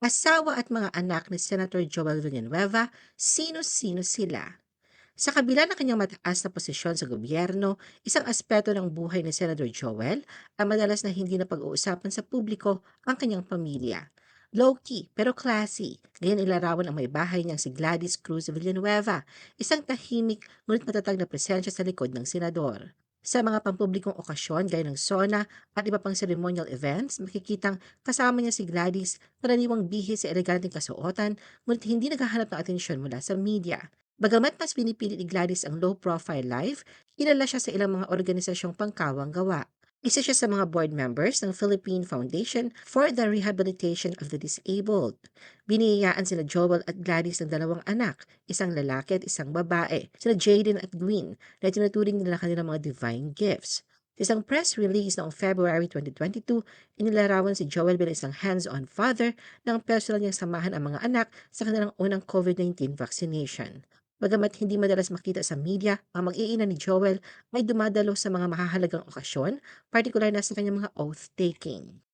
Asawa at mga anak ni Senator Joel Villanueva, sino-sino sila? Sa kabila ng kanyang mataas na posisyon sa gobyerno, isang aspeto ng buhay ni Senator Joel ang madalas na hindi na pag-uusapan sa publiko ang kanyang pamilya. Low-key pero classy. Ngayon ilarawan ang may bahay niyang si Gladys Cruz Villanueva, isang tahimik ngunit matatag na presensya sa likod ng senador. Sa mga pampublikong okasyon gaya ng SONA at iba pang ceremonial events, makikitang kasama niya si Gladys karaniwang bihis sa eleganteng kasuotan ngunit hindi naghahanap ng atensyon mula sa media. Bagamat mas pinipili ni Gladys ang low-profile life, kilala siya sa ilang mga organisasyong pangkawang gawa. Isa siya sa mga board members ng Philippine Foundation for the Rehabilitation of the Disabled. Biniyayaan sila Joel at Gladys ng dalawang anak, isang lalaki at isang babae, sila Jaden at Gwyn, na tinuturing nila kanilang mga divine gifts. Sa isang press release noong February 2022, inilarawan si Joel bilang isang hands-on father ng personal niyang samahan ang mga anak sa kanilang unang COVID-19 vaccination. Bagamat hindi madalas makita sa media, ang mag-iina ni Joel ay dumadalo sa mga mahahalagang okasyon, partikular na sa kanyang mga oath-taking.